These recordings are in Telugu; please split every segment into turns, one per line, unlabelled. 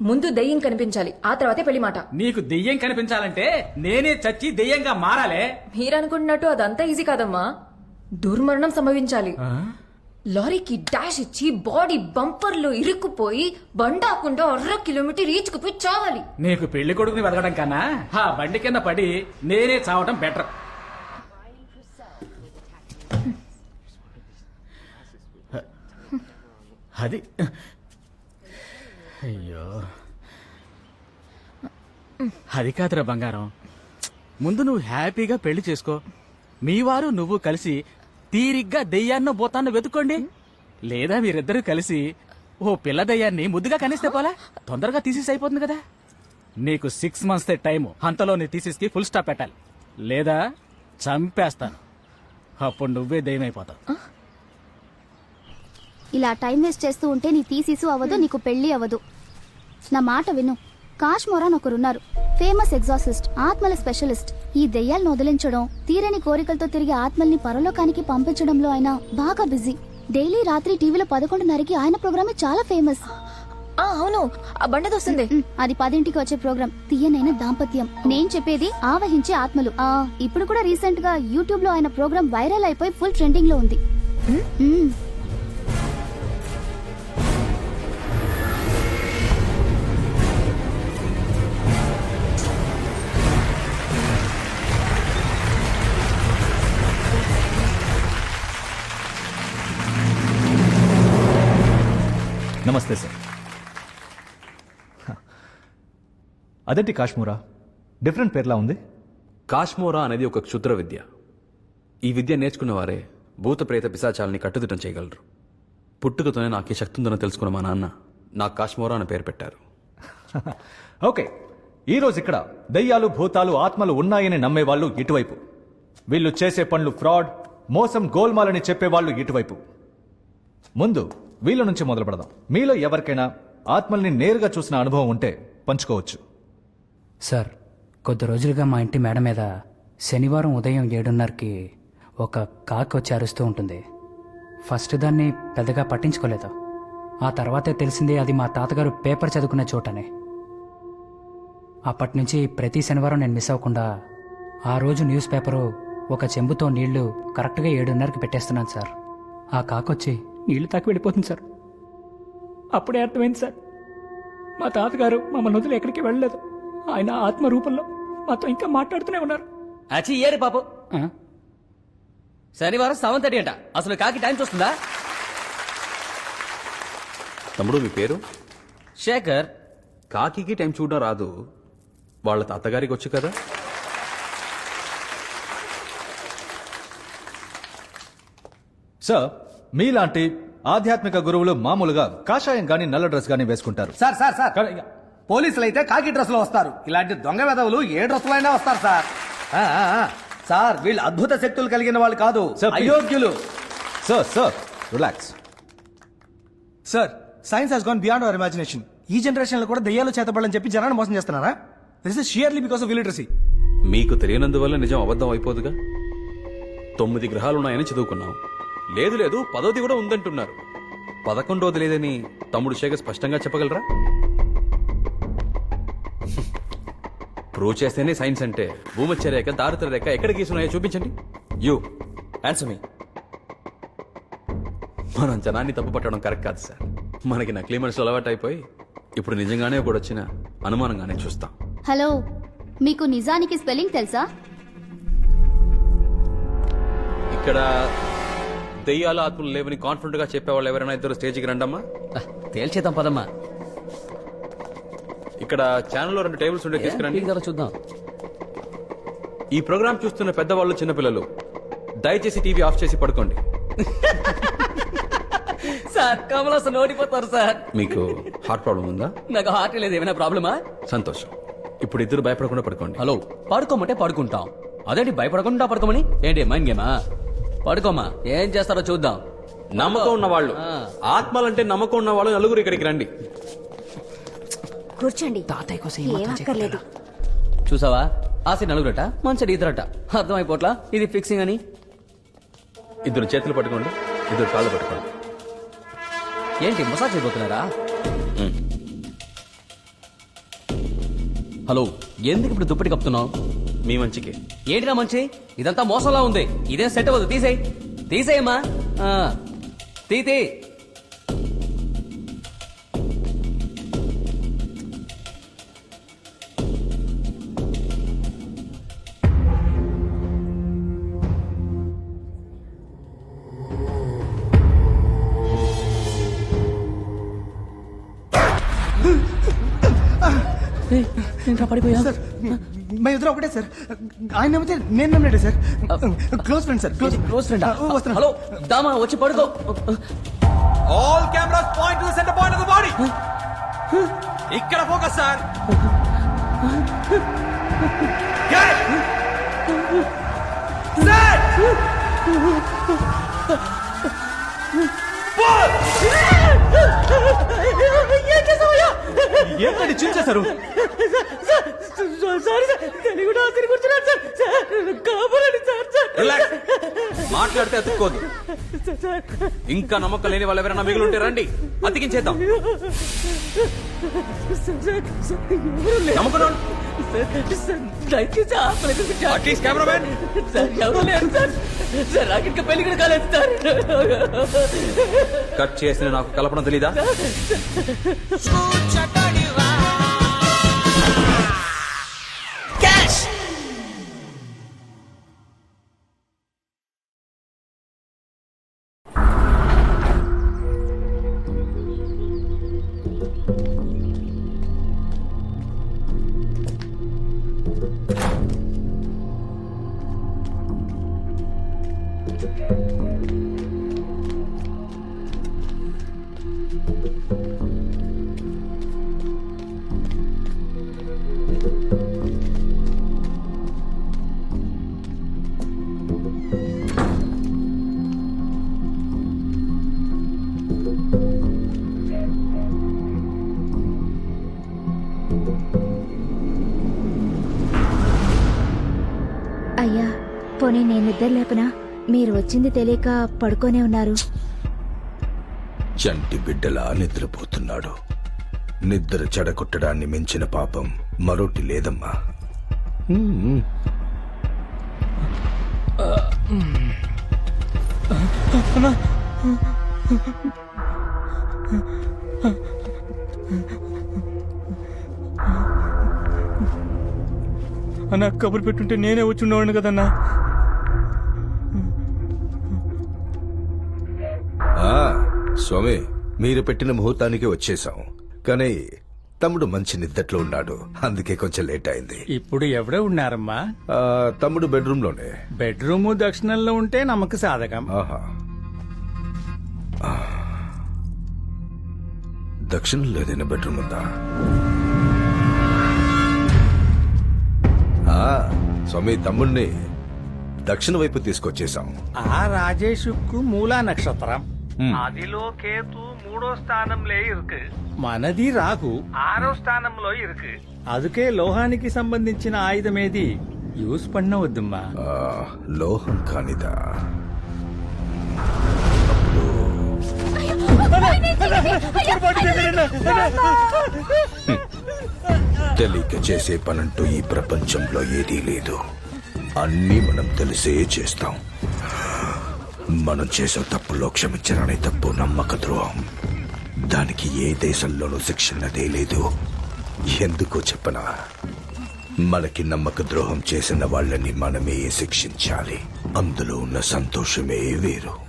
ముందు దయ్యం కనిపించాలి ఆ తర్వాతే పెళ్ళి మాట.
నీకు దెయ్యం కనిపించాలంటే నేనే చచ్చి దెయ్యంగా మారాలే.
మీరనుకుంటున్నట్టు అదంతా ఈజీ కాదమ్మా. దుర్మరణం సంభవించాలి. లారీకి డాష్ ఇచ్చి బాడీ బంపర్లో ఇరుక్కుపోయి బండాకుండా అర్ర కిలోమీటర్ ఈచుకుపోయి చావాలి.
నీకు పెళ్ళి కొడుకుని వెతకడం కన్నా ఆ బండి కింద పడి నేనే చావటం బెటర్. అది అయ్యో. అది కాదురా బంగారం. ముందు నువ్వు హ్యాపీగా పెళ్ళి చేసుకో. మీ వారు నువ్వు కలిసి తీరిగ్గా దెయ్యాన్నో బోతాన్నో వెతుక్కోండి. లేదా మీరిద్దరూ కలిసి ఓ పిల్ల దయ్యాన్ని ముద్దుగా కనిస్తే పోలా? తొందరగా తీసేసి అయిపోతుంది కదా. నీకు సిక్స్ మంత్స్ టైం అంతలో నీ తీసేసి ఫుల్ స్టాప్ పెట్టాలి. లేదా చంపేస్తాను. అప్పుడు నువ్వే దయ్యం అయిపోతావు
ఇలా టైం వేస్ట్ చేస్తూ ఉంటే నీ తీసిసు అవ్వదు నీకు పెళ్ళి అవ్వదు. నా మాట విను. కాష్ మొరాన్ ఒకరున్నారు. ఫేమస్ ఎగ్జాసిస్ట్ ఆత్మల స్పెషలిస్ట్ ఈ దెయ్యాలను వదిలించడం తీరని కోరికలతో తిరిగి ఆత్మల్ని పరలోకానికి పంపించడంలో ఆయన బాగా బిజీ డైలీ రాత్రి టీవీలో పదకొండున్నరకి ఆయన ప్రోగ్రామే చాలా ఫేమస్
ఆ అవును. ఆ బండది వస్తుంది
ఉమ్, అది పదింటికి వచ్చే ప్రోగ్రాం. తీయనైన దాంపత్యం. నేను చెప్పేది ఆవహించే ఆత్మలు. ఆ ఇప్పుడు కూడా రీసెంట్గా యూట్యూబ్లో ఆయన ప్రోగ్రాం వైరల్ అయిపోయి ఫుల్ ట్రెండింగ్లో ఉంది. ఉమ్.
నమస్తే సార్. అదేంటి కాశ్మూరా? డిఫరెంట్ పేర్లా ఉంది?
కాశ్మోరా అనేది ఒక క్షుద్ర విద్య. ఈ విద్య నేర్చుకున్న వారే భూత ప్రేత పిశాచాలని కట్టుదిట్టం చేయగలరు. పుట్టుకతోనే నాకు ఈ శక్తి ఉందని తెలుసుకున్న మా నాన్న నాకు కాశ్మోరా అని పేరు పెట్టారు.
ఓకే. ఈరోజు ఇక్కడ దయ్యాలు భూతాలు ఆత్మలు ఉన్నాయని నమ్మేవాళ్ళు ఇటువైపు. వీళ్ళు చేసే పనులు ఫ్రాడ్ మోసం గోల్మాలని చెప్పేవాళ్ళు ఇటువైపు. ముందు వీళ్ళ నుంచి మొదలు పెడదాం మీలో ఎవరికైనా ఆత్మల్ని నేరుగా చూసిన అనుభవం ఉంటే పంచుకోవచ్చు.
సార్ కొద్ది రోజులుగా మా ఇంటి మేడ మీద శనివారం ఉదయం ఏడున్నరకి ఒక కాకి వచ్చి అరుస్తూ ఉంటుంది. ఫస్ట్ దాన్ని పెద్దగా పట్టించుకోలేదు. ఆ తర్వాతే తెలిసింది అది మా తాతగారు పేపర్ చదువుకునే చోటనే. అప్పటి నుంచి ప్రతి శనివారం నేను మిస్ అవ్వకుండా ఆ రోజు న్యూస్ పేపరు ఒక చెంబుతో నీళ్ళు కరెక్ట్గా ఏడున్నరకి పెట్టేస్తున్నాను సార్. ఆ కాకొచ్చి నీళ్ళు తాకి వెళ్ళిపోతుంది సార్. అప్పుడే అర్థమైంది సార్. మా తాతగారు మమ్మల్ని వదిలి ఎక్కడికి వెళ్ళలేదు. ఆయన ఆత్మ రూపంలో మాతో ఇంకా మాట్లాడుతూనే ఉన్నారు.
అచ్చి పాపం. శనివారం సెవెన్ థర్టీ అంట. అసలు కాకి టైం చూస్తుందా?
తమ్ముడు మీ పేరు?
శేఖర్.
కాకికి టైం చూడడం రాదు. వాళ్ళ తాతగారికి వచ్చు కదా?
సార్ మీలాంటి ఆధ్యాత్మిక గురువులు మామూలుగా కాషాయం గాని నల్ల డ్రెస్ గాని వేసుకుంటారు.
Sir sir sir.
కానీ-
పోలీసులు అయితే కాకి డ్రెస్లో వస్తారు. ఇలాంటి దొంగ వెధవులు ఏ డ్రెస్లో అయినా వస్తారు సార్. ఆ, ఆ, ఆ. సార్ వీళ్ళు అద్భుత శక్తులు కలిగిన వాళ్ళు కాదు.
Sir, please.
అయోగ్యులు.
Sir sir relax.
Sir science has gone beyond our imagination ఈ జనరేషన్లో కూడా దెయ్యాలు చేతబడని చెప్పి జనాన్ని మోసం చేస్తున్నారా? This is surely because of illiteracy
మీకు తెలియనందువల్ల నిజం అబద్ధం అయిపోదుగా? తొమ్మిది గ్రహాలున్నాయని చదువుకున్నాం. లేదు లేదు పదోది కూడా ఉందంటున్నారు. పదకొండోది లేదని తమ్ముడు శేఖర్ స్పష్టంగా చెప్పగలరా? ప్రూవ్ చేస్తేనే సైన్స్ అంటే. భూమధ్య రేఖ దారిద్ర రేఖ ఎక్కడ గీసున్నాయో చూపించండి. You answer me. మనం జనాన్ని తప్పు పట్టడం కరెక్ట్ కాదు సార్. మనకి నకిలీ మనుషులు అలవాటు అయిపోయి ఇప్పుడు నిజంగానే ఒకటి వచ్చిన అనుమానంగానే చూస్తాం.
హలో మీకు నిజానికి స్పెల్లింగ్ తెలుసా?
ఇక్కడ దెయ్యాల ఆత్మలు లేవని కాన్ఫిడెంట్గా చెప్పేవాళ్ళు ఎవరైనా ఇద్దరు స్టేజ్కి రండమ్మా.
తేల్చేద్దాం పదమ్మా.
ఇక్కడ ఛానల్లో రెండు టేబుల్స్ ఉండే తీసుకురండి.
కదా చూద్దాం.
ఈ ప్రోగ్రామ్ చూస్తున్న పెద్దవాళ్ళు చిన్నపిల్లలు దయచేసి టీవీ ఆఫ్ చేసి పడుకోండి.
సార్ కమల్ హాసన్ ఓడిపోతారు సార్.
మీకు హార్ట్ ప్రాబ్లం ఉందా?
నాకు హార్ట్ లేదు ఏమైనా ప్రాబ్లమా
సంతోషం. ఇప్పుడు ఇద్దరు భయపడకుండా పడుకోండి.
హలో పడుకోమంటే పడుకుంటాం. అదేంటి భయపడకుండా పడుకోమని? ఏంటి మైండ్ గేమా పడుకోమా ఏం చేస్తారో చూద్దాం.
నమ్మకం ఉన్న వాళ్ళు. ఆత్మలంటే నమ్మకం ఉన్న వాళ్ళు నలుగురు ఇక్కడికి రండి.
కూర్చోండి.
తాతయ్య కోసం ఏం మాత్రం
ఏమక్కర్లేదు
చూసావా? ఆశ నలుగురట మంచి ఇద్దరట. అర్థమైపోట్లా ఇది ఫిక్సింగ్ అని?
ఇద్దరు చేతులు పట్టుకోండి ఇద్దరు కాళ్ళు పట్టుకోండి.
ఏంటి మసాజ్ అయిపోతున్నారా హలో ఎందుకు ఇప్పుడు దుప్పటి కప్పుతున్నావు?
మీ మంచికే.
ఏంటిరా మంచి? ఇదంతా మోసంలా ఉంది. ఇదేం సెట్ అవ్వదు. తీసేయ్. తీసేయమ్మా. తీ తీ
సార్ మా ఇద్దరు ఒకటే సార్. ఆయన నమ్మితే నేను నమ్మలేడే sir. Close friend sir. Close
close friend
వస్తున్నా
హలో దామా వచ్చి పడుకో.
All cameras point to centre point of the body ఇక్కడ ఫోకస్ సార్
ఏంటండి చించేశారు?
రిలాక్స్ మాట్లాడితే అతుక్కోదు. ఇంకా నమ్మకం లేని వాళ్ళు ఎవరైనా మిగిలి ఉంటే రండి. అతికించేద్దాం. నమ్మకం అట్లీస్ట్ కెమెరామెన్ కట్ చేసిన నాకు కల్పన తెలీదా?
అయ్యా పోనీ నేను నిద్ర లేపనా? మీరు వచ్చింది తెలియక పడుకోనే ఉన్నారు.
చంటి బిడ్డలా నిద్రపోతున్నాడు. నిద్ర చెడగొట్టడాన్ని మించిన పాపం మరొకటి లేదమ్మా.
అన్న కబురు పెట్టుంటే నేనే వచ్చి ఉండేవాడిని కదన్నా.
స్వామి మీరు పెట్టిన ముహూర్తానికి వచ్చేసాం కానీ తమ్ముడు మంచి నిద్దట్లో ఉన్నాడు. అందుకే కొంచెం లేట్ అయింది.
ఇప్పుడు ఎవడే ఉన్నారమ్మా?
ఆ, తమ్ముడు బెడ్రూమ్లోనే
బెడ్రూమ్ దక్షిణంలో ఉంటే నమ్మక సాధకం.
ఆహా. ఆ. దక్షిణంలో ఏదైనా బెడ్రూమ్ ఉందా? ఆ, స్వామి తమ్ముడిని దక్షిణ వైపు తీసుకొచ్చేసాం
ఆ రాజేషుకు మూలా నక్షత్రం. అదిలో కేతు మూడో స్థానంలో ఇరుకు. మనది రాహు. ఆరో స్థానంలో ఇరుకు. అందుకే లోహానికి సంబంధించిన ఆయుధం ఏది యూస్ పడినవద్దమ్మా
ఆ, లోహం కానిదా? తెలియక చేసే పనంటూ ఈ ప్రపంచంలో ఏదీ లేదు. అన్నీ మనం తెలిసే చేస్తాం. మనం చేసే తప్పులో క్షమించరనే తప్పు నమ్మక ద్రోహం. దానికి ఏ దేశంలోనూ శిక్షణదే లేదు ఎందుకో చెప్పనా? మనకి నమ్మక ద్రోహం చేసిన వాళ్ళని మనమే శిక్షించాలి. అందులో ఉన్న సంతోషమే వేరు.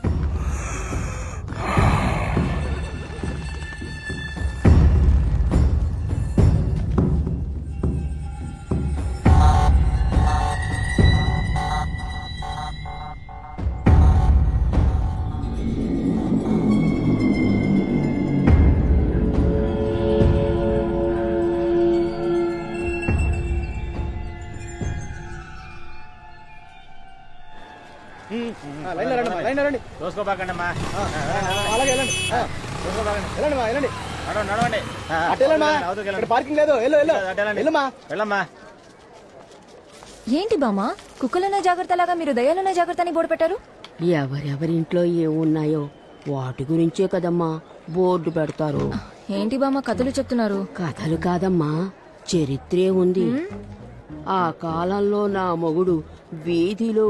పార్కింగ్ లేదు. వెళ్ళమ్మా.
ఏంటి బామా కుక్కలనే జాగ్రత్త లాగా మీరు దయ్యాలనే జాగ్రత్త అని బోర్డు పెట్టారు?
ఎవరెవరింట్లో ఏమున్నాయో వాటి గురించే కదమ్మా బోర్డు పెడతారు.
ఏంటి బామా కథలు చెప్తున్నారు?
కథలు కాదమ్మా చరిత్రే ఉంది. ఆ కాలంలో నా మొగుడు వీధిలో